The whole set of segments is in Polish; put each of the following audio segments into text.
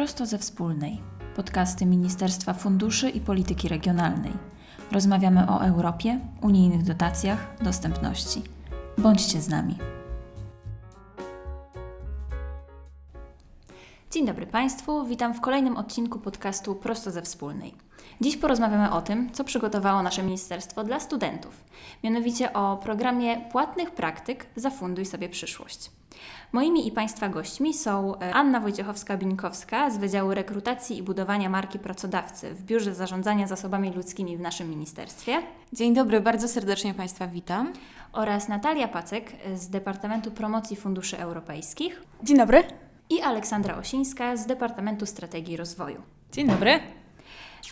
Prosto ze wspólnej. Podcasty Ministerstwa Funduszy i Polityki Regionalnej. Rozmawiamy o Europie, unijnych dotacjach, dostępności. Bądźcie z nami. Dzień dobry Państwu, witam w kolejnym odcinku podcastu Prosto ze Wspólnej. Dziś porozmawiamy o tym, co przygotowało nasze ministerstwo dla studentów, mianowicie o programie płatnych praktyk Zafunduj sobie przyszłość. Moimi i Państwa gośćmi są e, Anna Wojciechowska-Bińkowska z Wydziału Rekrutacji i Budowania Marki Pracodawcy w Biurze Zarządzania Zasobami Ludzkimi w naszym ministerstwie Dzień dobry, bardzo serdecznie Państwa witam. oraz Natalia Pacek z Departamentu Promocji Funduszy Europejskich Dzień dobry. i Aleksandra Osińska z Departamentu Strategii Rozwoju. Dzień dobry.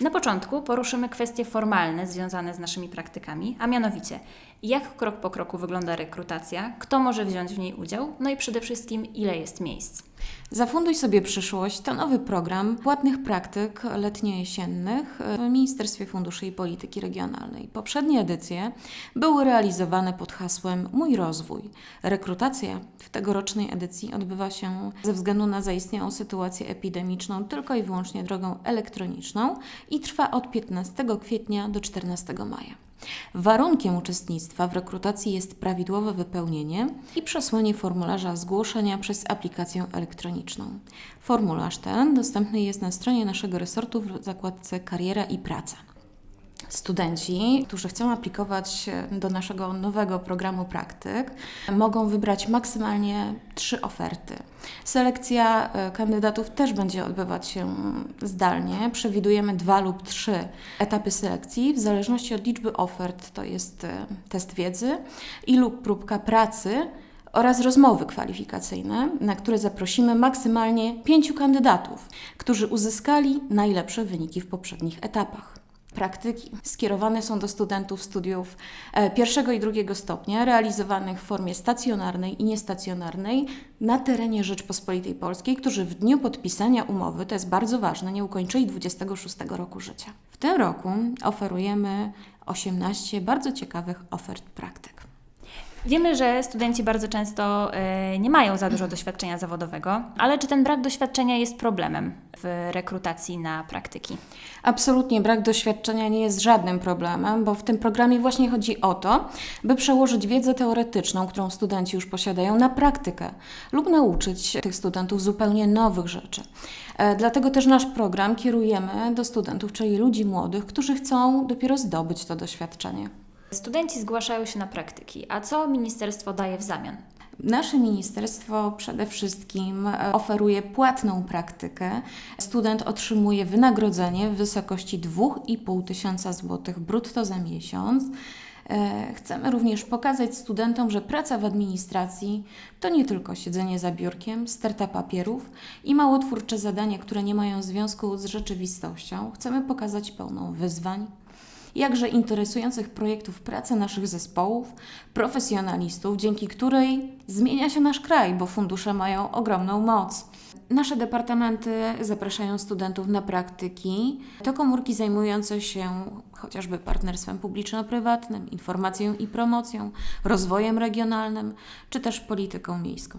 Na początku poruszymy kwestie formalne związane z naszymi praktykami, a mianowicie jak krok po kroku wygląda rekrutacja, kto może wziąć w niej udział, no i przede wszystkim ile jest miejsc. Zafunduj sobie przyszłość to nowy program płatnych praktyk letnio-jesiennych w Ministerstwie Funduszy i Polityki Regionalnej. Poprzednie edycje były realizowane pod hasłem Mój rozwój. Rekrutacja w tegorocznej edycji odbywa się ze względu na zaistniałą sytuację epidemiczną tylko i wyłącznie drogą elektroniczną i trwa od 15 kwietnia do 14 maja. Warunkiem uczestnictwa w rekrutacji jest prawidłowe wypełnienie i przesłanie formularza zgłoszenia przez aplikację elektroniczną. Formularz ten dostępny jest na stronie naszego resortu w zakładce Kariera i Praca. Studenci, którzy chcą aplikować do naszego nowego programu praktyk, mogą wybrać maksymalnie trzy oferty. Selekcja e, kandydatów też będzie odbywać się zdalnie. Przewidujemy dwa lub trzy etapy selekcji w zależności od liczby ofert, to jest e, test wiedzy i lub próbka pracy oraz rozmowy kwalifikacyjne, na które zaprosimy maksymalnie pięciu kandydatów, którzy uzyskali najlepsze wyniki w poprzednich etapach. Praktyki skierowane są do studentów studiów e, pierwszego i drugiego stopnia, realizowanych w formie stacjonarnej i niestacjonarnej na terenie Rzeczpospolitej Polskiej, którzy w dniu podpisania umowy, to jest bardzo ważne, nie ukończyli 26 roku życia. W tym roku oferujemy 18 bardzo ciekawych ofert praktyk. Wiemy, że studenci bardzo często e, nie mają za dużo doświadczenia zawodowego, ale czy ten brak doświadczenia jest problemem w rekrutacji na praktyki? Absolutnie brak doświadczenia nie jest żadnym problemem, bo w tym programie właśnie chodzi o to, by przełożyć wiedzę teoretyczną, którą studenci już posiadają, na praktykę lub nauczyć tych studentów zupełnie nowych rzeczy. E, Dlatego też nasz program kierujemy do studentów, czyli ludzi młodych, którzy chcą dopiero zdobyć to doświadczenie. Studenci zgłaszają się na praktyki, a co ministerstwo daje w zamian? Nasze ministerstwo przede wszystkim e, oferuje płatną praktykę. Student otrzymuje wynagrodzenie w wysokości 2,5 tysiąca złotych brutto za miesiąc. E, Chcemy również pokazać studentom, że praca w administracji to nie tylko siedzenie za biurkiem, sterta papierów i małotwórcze zadania, które nie mają związku z rzeczywistością. Chcemy pokazać pełną wyzwań, jakże interesujących projektów pracy naszych zespołów, profesjonalistów, dzięki której zmienia się nasz kraj, bo fundusze mają ogromną moc. Nasze departamenty zapraszają studentów na praktyki. To komórki zajmujące się chociażby partnerstwem publiczno-prywatnym, informacją i promocją, rozwojem regionalnym czy też polityką miejską.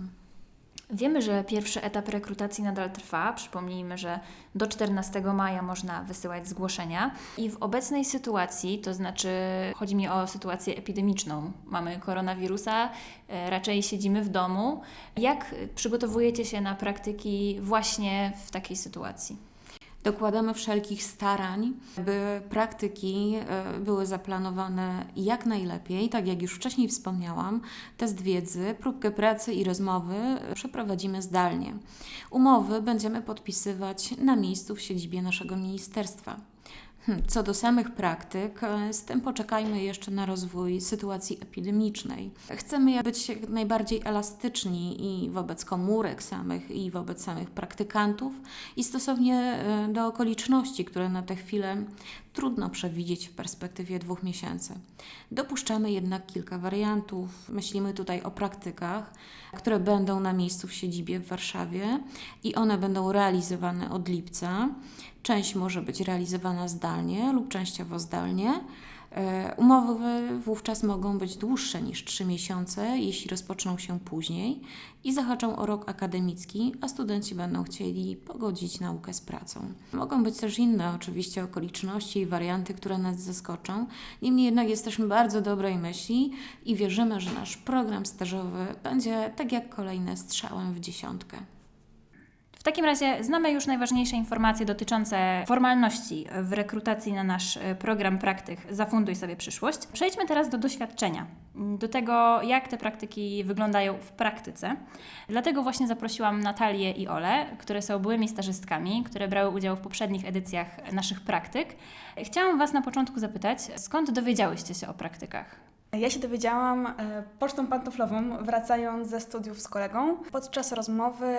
Wiemy, że pierwszy etap rekrutacji nadal trwa. Przypomnijmy, że do 14 maja można wysyłać zgłoszenia i w obecnej sytuacji, to znaczy chodzi mi o sytuację epidemiczną, mamy koronawirusa, e, raczej siedzimy w domu. Jak przygotowujecie się na praktyki właśnie w takiej sytuacji? Dokładamy wszelkich starań, by praktyki e, były zaplanowane jak najlepiej. Tak jak już wcześniej wspomniałam, test wiedzy, próbkę pracy i rozmowy przeprowadzimy zdalnie. Umowy będziemy podpisywać na miejscu w siedzibie naszego ministerstwa. Hmm, Co do samych praktyk, e, z tym poczekajmy jeszcze na rozwój sytuacji epidemicznej. Chcemy być jak najbardziej elastyczni i wobec komórek samych, i wobec samych praktykantów, i stosownie e, do okoliczności, które na tę chwilę trudno przewidzieć w perspektywie dwóch miesięcy. Dopuszczamy jednak kilka wariantów. Myślimy tutaj o praktykach, które będą na miejscu w siedzibie w Warszawie i one będą realizowane od lipca. Część może być realizowana zdalnie lub częściowo zdalnie. E, Umowy wówczas mogą być dłuższe niż 3 miesiące, jeśli rozpoczną się później i zahaczą o rok akademicki, a studenci będą chcieli pogodzić naukę z pracą. Mogą być też inne oczywiście okoliczności i warianty, które nas zaskoczą. Niemniej jednak jesteśmy bardzo dobrej myśli i wierzymy, że nasz program stażowy będzie tak jak kolejne strzałem w dziesiątkę. W takim razie znamy już najważniejsze informacje dotyczące formalności w rekrutacji na nasz e, program praktyk Zafunduj sobie przyszłość. Przejdźmy teraz do doświadczenia, m, do tego, jak te praktyki wyglądają w praktyce. Dlatego właśnie zaprosiłam Natalię i Olę, które są byłymi stażystkami, które brały udział w poprzednich edycjach naszych praktyk. Chciałam Was na początku zapytać, skąd dowiedziałyście się o praktykach? Ja się dowiedziałam e, pocztą pantoflową, wracając ze studiów z kolegą. Podczas rozmowy,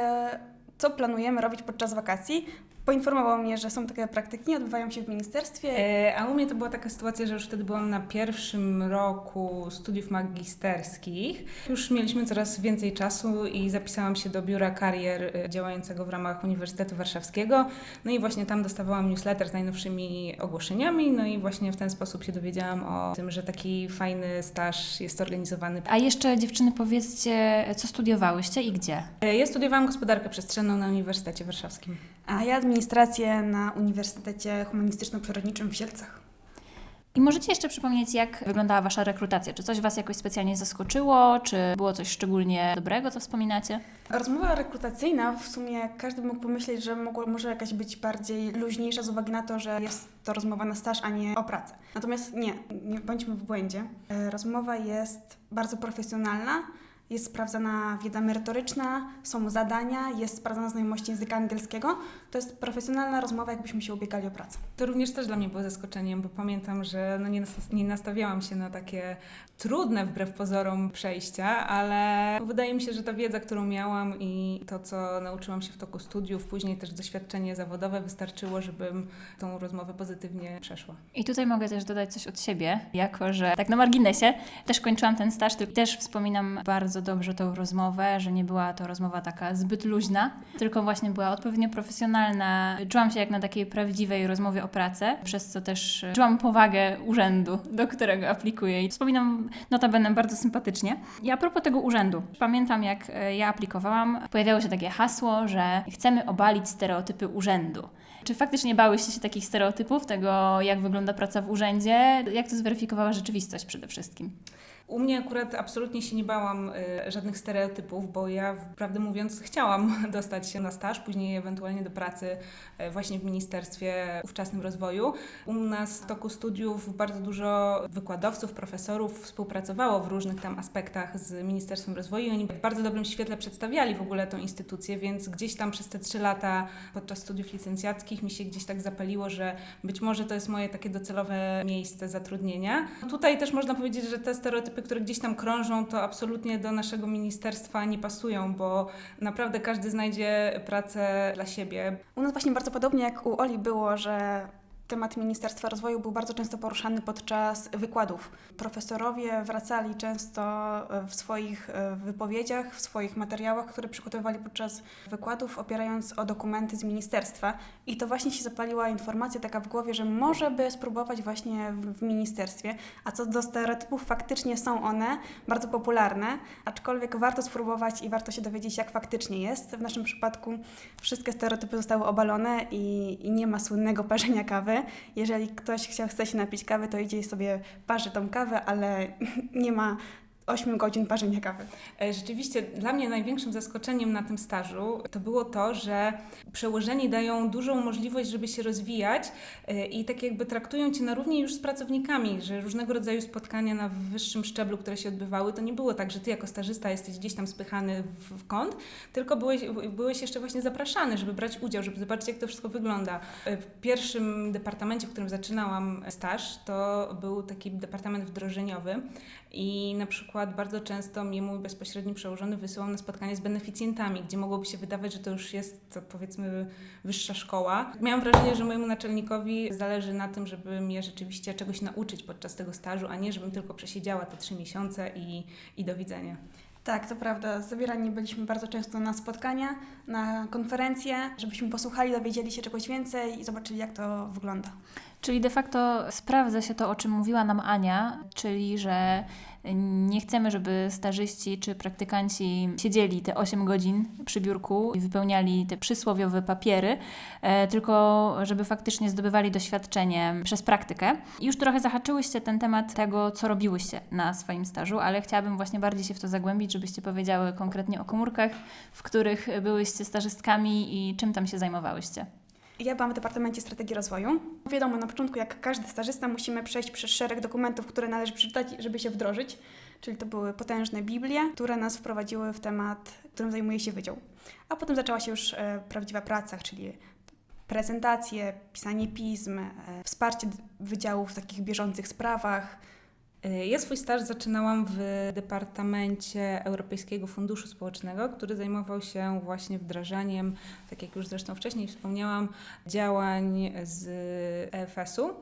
co planujemy robić podczas wakacji, poinformował mnie, że są takie praktyki, odbywają się w ministerstwie. E, A u mnie to była taka sytuacja, że już wtedy byłam na pierwszym roku studiów magisterskich. Już mieliśmy coraz więcej czasu i zapisałam się do biura karier e, działającego w ramach Uniwersytetu Warszawskiego. No i właśnie tam dostawałam newsletter z najnowszymi ogłoszeniami. No i właśnie w ten sposób się dowiedziałam o tym, że taki fajny staż jest organizowany. A jeszcze dziewczyny powiedzcie, co studiowałyście i gdzie? E, Ja studiowałam gospodarkę przestrzenną na Uniwersytecie Warszawskim. A ja administrację na Uniwersytecie Humanistyczno-Przyrodniczym w Sielcach. I możecie jeszcze przypomnieć, jak wyglądała Wasza rekrutacja? Czy coś Was jakoś specjalnie zaskoczyło? Czy było coś szczególnie dobrego, co wspominacie? Rozmowa rekrutacyjna w sumie każdy mógł pomyśleć, że mogło, może jakaś być bardziej luźniejsza z uwagi na to, że jest to rozmowa na staż, a nie o pracę. Natomiast nie, nie bądźmy w błędzie. E, Rozmowa jest bardzo profesjonalna, jest sprawdzana wiedza merytoryczna, są zadania, jest sprawdzana znajomość języka angielskiego. To jest profesjonalna rozmowa, jakbyśmy się ubiegali o pracę. To również też dla mnie było zaskoczeniem, bo pamiętam, że no nie, nie nastawiałam się na takie trudne wbrew pozorom przejścia, ale wydaje mi się, że ta wiedza, którą miałam i to, co nauczyłam się w toku studiów, później też doświadczenie zawodowe wystarczyło, żebym tą rozmowę pozytywnie przeszła. I tutaj mogę też dodać coś od siebie, jako że tak na marginesie też kończyłam ten staż, tylko też wspominam bardzo dobrze tą rozmowę, że nie była to rozmowa taka zbyt luźna, tylko właśnie była odpowiednio profesjonalna. Czułam się jak na takiej prawdziwej rozmowie o pracę, przez co też e, czułam powagę urzędu, do którego aplikuję. I wspominam notabene bardzo sympatycznie. I a propos tego urzędu, pamiętam jak e, ja aplikowałam, pojawiało się takie hasło, że chcemy obalić stereotypy urzędu. Czy faktycznie bałyście się takich stereotypów, tego jak wygląda praca w urzędzie? Jak to zweryfikowała rzeczywistość przede wszystkim? U mnie akurat absolutnie się nie bałam y, żadnych stereotypów, bo ja, prawdę mówiąc, chciałam dostać się na staż, później ewentualnie do pracy y, właśnie w Ministerstwie Ówczesnym Rozwoju. U nas w toku studiów bardzo dużo wykładowców, profesorów współpracowało w różnych tam aspektach z Ministerstwem Rozwoju i oni w bardzo dobrym świetle przedstawiali w ogóle tą instytucję, więc gdzieś tam przez te trzy lata podczas studiów licencjackich mi się gdzieś tak zapaliło, że być może to jest moje takie docelowe miejsce zatrudnienia. Tutaj też można powiedzieć, że te stereotypy, które gdzieś tam krążą, to absolutnie do naszego ministerstwa nie pasują, bo naprawdę każdy znajdzie pracę dla siebie. U nas właśnie bardzo podobnie jak u Oli było, że temat Ministerstwa Rozwoju był bardzo często poruszany podczas wykładów. Profesorowie wracali często e, w swoich e, wypowiedziach, w swoich materiałach, które przygotowywali podczas wykładów, opierając o dokumenty z ministerstwa. I to właśnie się zapaliła informacja taka w głowie, że może by spróbować właśnie w, ministerstwie. A co do stereotypów, faktycznie są one bardzo popularne, aczkolwiek warto spróbować i warto się dowiedzieć, jak faktycznie jest. W naszym przypadku wszystkie stereotypy zostały obalone i, i nie ma słynnego parzenia kawy. Jeżeli ktoś chciał, chce się napić kawy, to idzie sobie parzy tą kawę, ale nie ma 8 godzin parzenia kawy. E, Rzeczywiście dla mnie największym zaskoczeniem na tym stażu to było to, że przełożeni dają dużą możliwość, żeby się rozwijać e, i tak jakby traktują Cię na równi już z pracownikami, że różnego rodzaju spotkania na wyższym szczeblu, które się odbywały, to nie było tak, że Ty jako stażysta jesteś gdzieś tam spychany w, kąt, tylko byłeś, byłeś jeszcze właśnie zapraszany, żeby brać udział, żeby zobaczyć, jak to wszystko wygląda. E, W pierwszym departamencie, w którym zaczynałam staż, to był taki departament wdrożeniowy i na przykład bardzo często mnie mój bezpośredni przełożony wysyłał na spotkanie z beneficjentami, gdzie mogłoby się wydawać, że to już jest to powiedzmy wyższa szkoła. Miałam wrażenie, że mojemu naczelnikowi zależy na tym, żeby mnie rzeczywiście czegoś nauczyć podczas tego stażu, a nie żebym tylko przesiedziała te trzy miesiące i, i do widzenia. Tak, to prawda. Zabierani byliśmy bardzo często na spotkania, na konferencje, żebyśmy posłuchali, dowiedzieli się czegoś więcej i zobaczyli, jak to wygląda. Czyli de facto sprawdza się to, o czym mówiła nam Ania, czyli że nie chcemy, żeby stażyści czy praktykanci siedzieli te 8 godzin przy biurku i wypełniali te przysłowiowe papiery, e, tylko żeby faktycznie zdobywali doświadczenie przez praktykę. Już trochę zahaczyłyście ten temat tego, co robiłyście na swoim stażu, ale chciałabym właśnie bardziej się w to zagłębić, żebyście powiedziały konkretnie o komórkach, w których byłyście stażystkami i czym tam się zajmowałyście. Ja byłam w Departamencie Strategii Rozwoju. Wiadomo, na początku, jak każdy stażysta, musimy przejść przez szereg dokumentów, które należy przeczytać, żeby się wdrożyć. Czyli to były potężne Biblie, które nas wprowadziły w temat, którym zajmuje się wydział. A potem zaczęła się już e, prawdziwa praca, czyli prezentacje, pisanie pism, e, wsparcie wydziału w takich bieżących sprawach. Y, Ja swój staż zaczynałam w Departamencie Europejskiego Funduszu Społecznego, który zajmował się właśnie wdrażaniem, tak jak już zresztą wcześniej wspomniałam, działań z EFS-u.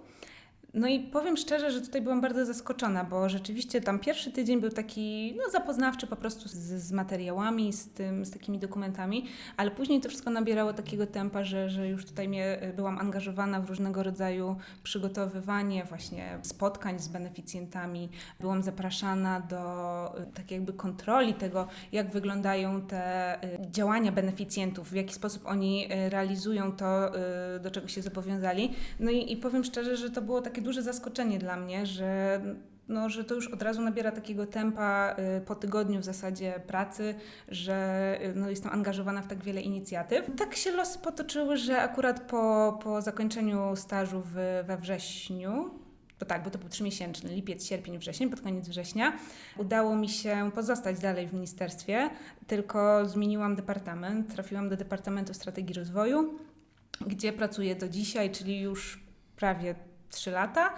No i powiem szczerze, że tutaj byłam bardzo zaskoczona, bo rzeczywiście tam pierwszy tydzień był taki no, zapoznawczy po prostu z, z materiałami, z, tym, z takimi dokumentami, ale później to wszystko nabierało takiego tempa, że, że już tutaj mnie, y, byłam angażowana w różnego rodzaju przygotowywanie właśnie spotkań z beneficjentami. Byłam zapraszana do y, tak jakby kontroli tego, jak wyglądają te y, działania beneficjentów, w jaki sposób oni realizują to, do czego się zobowiązali. No i, i powiem szczerze, że to było takie duże zaskoczenie dla mnie, że no, że to już od razu nabiera takiego tempa y, po tygodniu w zasadzie pracy, że y, no, jestem angażowana w tak wiele inicjatyw. Tak się losy potoczyły, że akurat po, po zakończeniu stażu w, we wrześniu, bo tak, bo to był trzymiesięczny, lipiec, sierpień, wrzesień, pod koniec września, udało mi się pozostać dalej w ministerstwie, tylko zmieniłam departament, trafiłam do Departamentu Strategii Rozwoju, gdzie pracuję do dzisiaj, czyli już prawie 3 lata.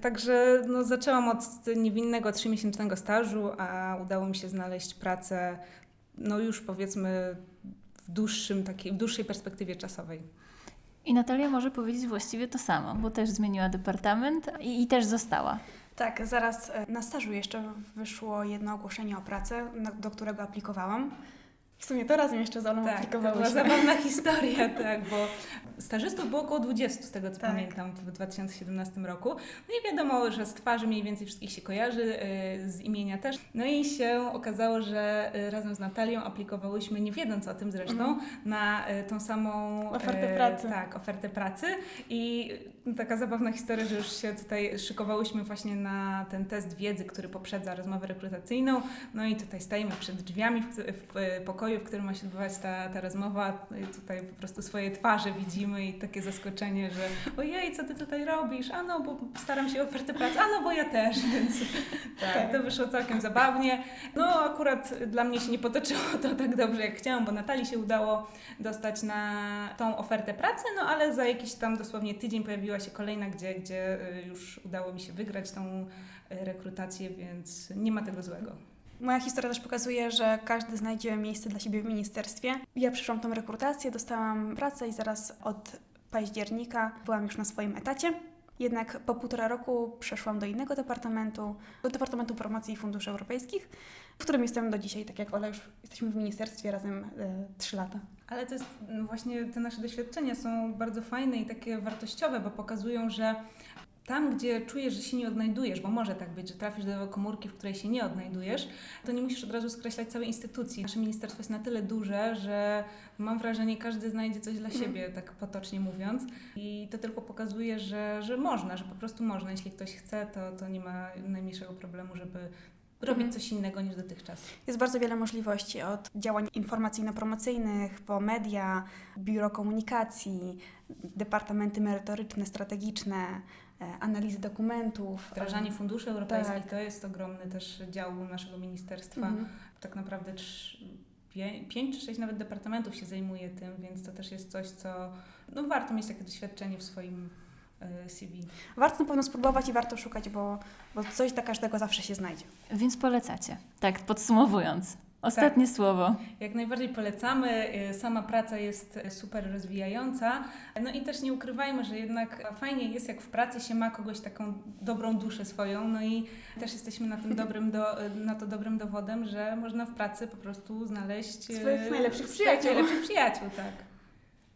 Także no, zaczęłam od niewinnego trzymiesięcznego stażu, a udało mi się znaleźć pracę, no już powiedzmy w, dłuższym, takiej, w dłuższej perspektywie czasowej. I Natalia może powiedzieć właściwie to samo, bo też zmieniła departament i, i też została. Tak, zaraz e, na stażu jeszcze wyszło jedno ogłoszenie o pracę, do którego aplikowałam. W sumie to razem jeszcze z Olą Tak, to była aplikowałyśmy. zabawna historia, tak, bo stażystów było około 20 z tego co Tak. pamiętam w 2017 roku. No i wiadomo, że z twarzy mniej więcej wszystkich się kojarzy, y, z imienia też. No i się okazało, że y, razem z Natalią aplikowałyśmy, nie wiedząc o tym zresztą, na y, tą samą Mhm. Ofertę pracy. Tak, ofertę pracy i y, taka zabawna historia, że już się tutaj szykowałyśmy właśnie na ten test wiedzy, który poprzedza rozmowę rekrutacyjną. No i tutaj stajemy przed drzwiami w, w e, pokoju, w którym ma się odbywać ta, ta rozmowa. No tutaj po prostu swoje twarze widzimy i takie zaskoczenie, że ojej, co ty tutaj robisz? A no, bo staram się o ofertę pracy. A no, bo ja też, więc tak, to wyszło całkiem zabawnie. No akurat dla mnie się nie potoczyło to tak dobrze, jak chciałam, bo Natalii się udało dostać na tą ofertę pracy, no ale za jakiś tam dosłownie tydzień pojawiła się kolejna, gdzie, gdzie y, już udało mi się wygrać tą y, rekrutację, więc nie ma tego złego. Moja historia też pokazuje, że każdy znajdzie miejsce dla siebie w ministerstwie. Ja przeszłam tą rekrutację, dostałam pracę i zaraz od października byłam już na swoim etacie. Jednak po półtora roku przeszłam do innego departamentu, do Departamentu Promocji Funduszy Europejskich, w którym jestem do dzisiaj, tak jak Ola, już jesteśmy w ministerstwie razem e, trzy lata. Ale to jest właśnie te nasze doświadczenia są bardzo fajne i takie wartościowe, bo pokazują, że tam, gdzie czujesz, że się nie odnajdujesz, bo może tak być, że trafisz do komórki, w której się nie odnajdujesz, to nie musisz od razu skreślać całej instytucji. Nasze ministerstwo jest na tyle duże, że mam wrażenie, każdy znajdzie coś dla siebie, tak potocznie mówiąc. I to tylko pokazuje, że, że można, że po prostu można. Jeśli ktoś chce, to, to nie ma najmniejszego problemu, żeby robić Mhm. coś innego niż dotychczas. Jest bardzo wiele możliwości, od działań informacyjno-promocyjnych po media, biuro komunikacji, departamenty merytoryczne, strategiczne, analizy dokumentów. Wdrażanie funduszy europejskich Tak. to jest ogromny też dział naszego ministerstwa. Mhm. tak naprawdę pięć czy sześć nawet departamentów się zajmuje tym, więc to też jest coś, co no, warto mieć takie doświadczenie w swoim e, CV. Warto na pewno spróbować i warto szukać, bo, bo coś dla każdego zawsze się znajdzie. Więc polecacie, tak podsumowując. Ostatnie słowo. Jak najbardziej polecamy. Y, Sama praca jest super rozwijająca. No i też nie ukrywajmy, że jednak fajnie jest, jak w pracy się ma kogoś taką dobrą duszę swoją. No i też jesteśmy na tym dobrym, do, na to dobrym dowodem, że można w pracy po prostu znaleźć y, Swoich najlepszych przyjaciół. najlepszych przyjaciół, tak.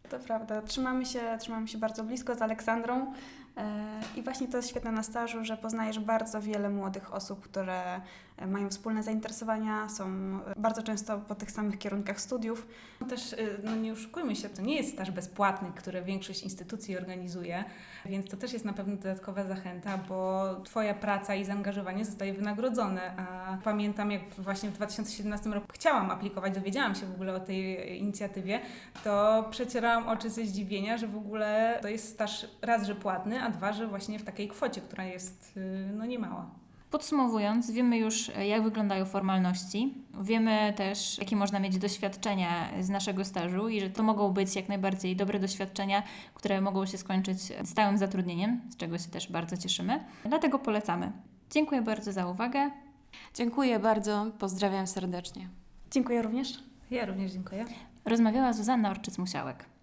To prawda. Trzymamy się, trzymamy się bardzo blisko z Aleksandrą. E, I właśnie to jest świetne na stażu, że poznajesz bardzo wiele młodych osób, które e, mają wspólne zainteresowania, są e, bardzo często po tych samych kierunkach studiów. No Też, no nie oszukujmy się, to nie jest staż bezpłatny, który większość instytucji organizuje, więc to też jest na pewno dodatkowa zachęta, bo Twoja praca i zaangażowanie zostaje wynagrodzone. A pamiętam, jak właśnie w 2017 roku chciałam aplikować, dowiedziałam się w ogóle o tej inicjatywie, to przecierałam oczy ze zdziwienia, że w ogóle to jest staż raz, że płatny, a dwa, że właśnie w takiej kwocie, która jest y, no niemała. Podsumowując, wiemy już, e, jak wyglądają formalności. Wiemy też, jakie można mieć doświadczenia z naszego stażu i że to mogą być jak najbardziej dobre doświadczenia, które mogą się skończyć stałym zatrudnieniem, z czego się też bardzo cieszymy. Dlatego polecamy. Dziękuję bardzo za uwagę. Dziękuję bardzo, pozdrawiam serdecznie. Dziękuję również. Ja również dziękuję. Rozmawiała Zuzanna Orczyc-Musiałek.